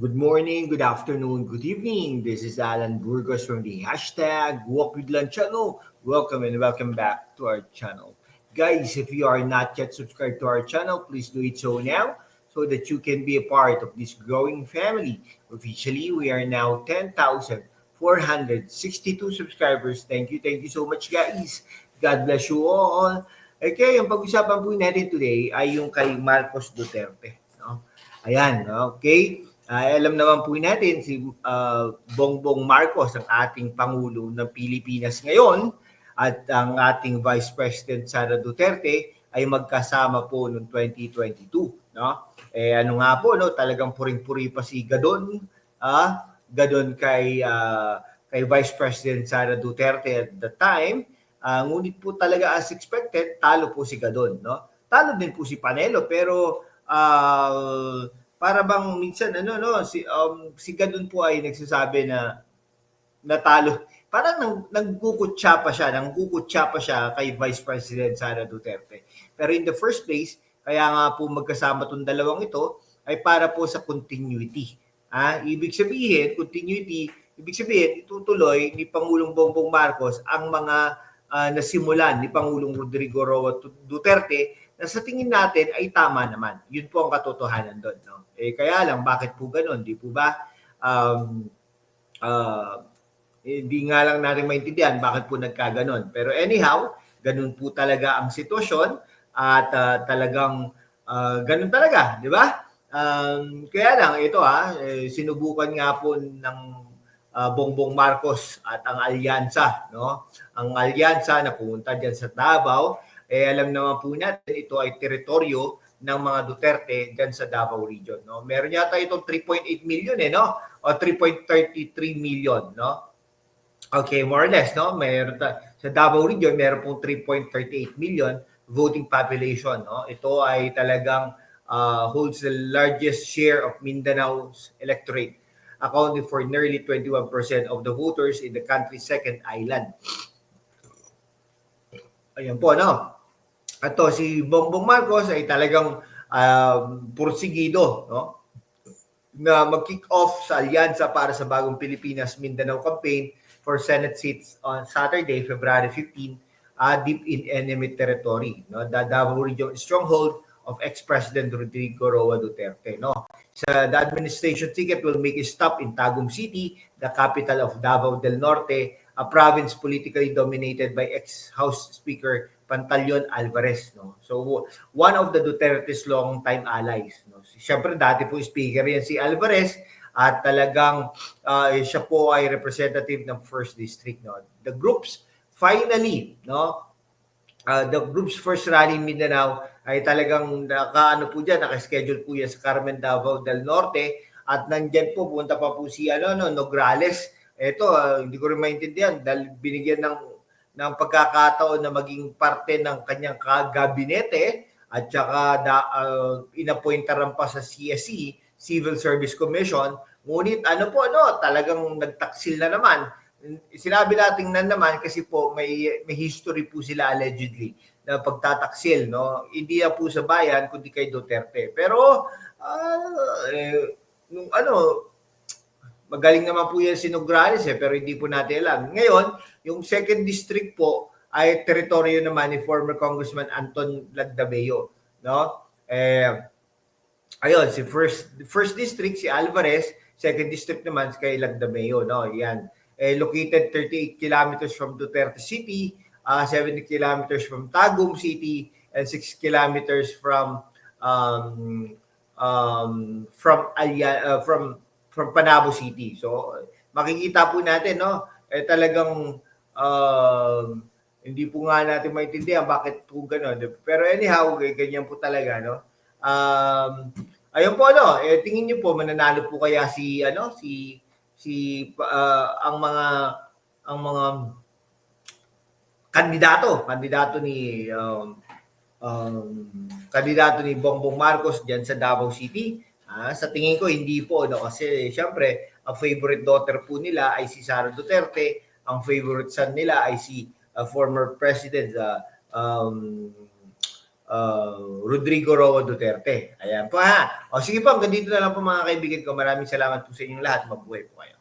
Good morning, good afternoon, good evening. This is Alan Burgos from the hashtag Walk with Lan channel. Welcome and welcome back to our channel. Guys, if you are not yet subscribed to our channel, please do it so now so that you can be a part of this growing family. Officially, we are now 10,462 subscribers. Thank you, thank you so much guys. God bless you all. Okay, ang pag-usapan po natin today ay yung kay Marcos Duterte. No? Ayan, okay. Uh, alam naman po natin si uh, Bongbong Marcos ang ating Pangulo ng Pilipinas ngayon at ang ating Vice President Sara Duterte ay magkasama po noong 2022. No? Eh ano nga po, no? talagang puring-puri pa si Gadon, ah, Gadon kay, uh, kay Vice President Sara Duterte at the time. Uh, ngunit po talaga as expected, talo po si Gadon. No? Talo din po si Panelo pero uh, para bang minsan ano no si um, si Gadon po ay nagsasabi na natalo. Parang nang, nagkukutsa pa siya, nangkukutsa pa siya kay Vice President Sara Duterte. Pero in the first place, kaya nga po magkasama tong dalawang ito ay para po sa continuity. Ah, ibig sabihin, continuity, ibig sabihin itutuloy ni Pangulong Bongbong Marcos ang mga uh, nasimulan ni Pangulong Rodrigo Roa Duterte na sa tingin natin ay tama naman. Yun po ang katotohanan doon. No? Eh, kaya lang, bakit po ganun? Di po ba? Um, uh, hindi nga lang natin maintindihan bakit po nagkaganon. Pero anyhow, ganun po talaga ang sitwasyon at uh, talagang uh, ganun talaga, di ba? Um, kaya lang, ito ha, eh, sinubukan nga po ng uh, Bongbong Marcos at ang alyansa, no? Ang alyansa na pumunta diyan sa Davao, eh alam naman po natin ito ay teritoryo ng mga Duterte dyan sa Davao region. No? Meron yata itong 3.8 million eh, no? O 3.33 million, no? Okay, more or less, no? Meron ta- sa Davao region, meron pong 3.38 million voting population, no? Ito ay talagang uh, holds the largest share of Mindanao's electorate, accounting for nearly 21% of the voters in the country's second island. Ayan po, no? Ato si Bongbong Marcos ay talagang uh, pursigido no? na mag-kick off sa alyansa para sa bagong Pilipinas Mindanao campaign for Senate seats on Saturday, February 15, uh, deep in enemy territory. No? The Davao region stronghold of ex-President Rodrigo Roa Duterte. No? Sa the administration ticket will make a stop in Tagum City, the capital of Davao del Norte, a province politically dominated by ex-House Speaker Pantaleon Alvarez. No? So, one of the Duterte's long-time allies. No? Siyempre, dati po speaker yan si Alvarez at talagang uh, siya po ay representative ng First District. No? The groups finally, no, uh, the group's first rally in Mindanao ay talagang nakaano po diyan, naka-schedule po yan sa Carmen Davao del Norte at nandiyan po punta pa po si ano no Nograles. Ito, uh, hindi ko rin maintindihan dahil binigyan ng ng pagkakataon na maging parte ng kanyang gabinete at saka da, uh, inappointaran pa sa CSE, Civil Service Commission. Ngunit ano po, ano, talagang nagtaksil na naman. Sinabi natin na naman kasi po may, may history po sila allegedly na pagtataksil. No? Hindi po sa bayan, kundi kay Duterte. Pero, uh, eh, nung ano, Magaling naman po yan si Nograles eh, pero hindi po natin alam. Ngayon, yung second district po ay teritoryo naman ni former Congressman Anton Lagdabeo. No? Eh, ayun, si first, first district si Alvarez, second district naman kay Lagdabeo. No? Yan. Eh, located 38 kilometers from Duterte City, uh, ah, 70 kilometers from Tagum City, and 6 kilometers from um, um, from Alya, uh, from from Panabo City. So makikita po natin no, eh talagang uh, hindi po nga natin maintindihan bakit po gano'n. Pero anyhow, ganyan po talaga no. Um, ayun po ano, eh tingin niyo po mananalo po kaya si ano si si uh, ang mga ang mga kandidato, kandidato ni um, um, kandidato ni Bongbong Marcos diyan sa Davao City. Ah, sa tingin ko hindi po no? Kasi syempre ang favorite daughter po nila ay si Sara Duterte, ang favorite son nila ay si uh, former president uh, um, uh, Rodrigo Roa Duterte. Ayan po ha. O sige po, hanggang dito na lang po mga kaibigan ko. Maraming salamat po sa inyong lahat. Mabuhay po kayo.